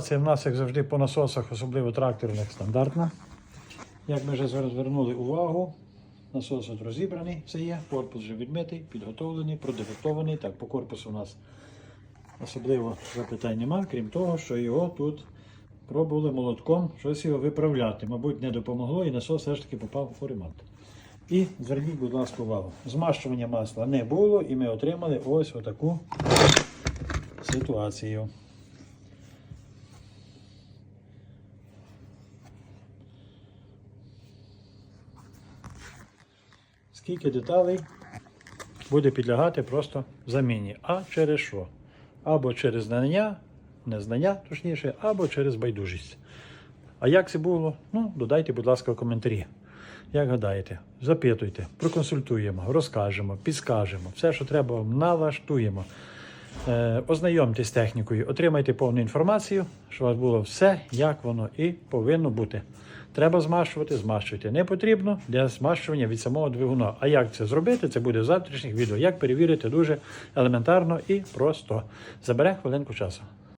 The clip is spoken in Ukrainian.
Це в нас, як завжди, по насосах, особливо тракторних, стандартна. Як ми вже звернули увагу, насос от розібраний, все є, корпус вже відмитий, підготовлений, продефектований. Так, по корпусу у нас особливо запитань нема, крім того, що його тут пробували молотком щось його виправляти. Мабуть, не допомогло і насос все ж таки попав у ремонт. І зверніть, будь ласка, увагу. Змащування масла не було, і ми отримали ось отаку ситуацію. Скільки деталей буде підлягати просто заміні. А через що? Або через знання, незнання, точніше, або через байдужість. А як це було? Ну, додайте, будь ласка, в коментарі. Як гадаєте, запитуйте, проконсультуємо, розкажемо, підскажемо. Все, що треба, вам налаштуємо. Е, ознайомтесь з технікою, отримайте повну інформацію, щоб у вас було все, як воно і повинно бути. Треба змащувати, змащуйте. Не потрібно для змащування від самого двигуна. А як це зробити? Це буде в завтрашніх відео. Як перевірити дуже елементарно і просто. Забере хвилинку часу.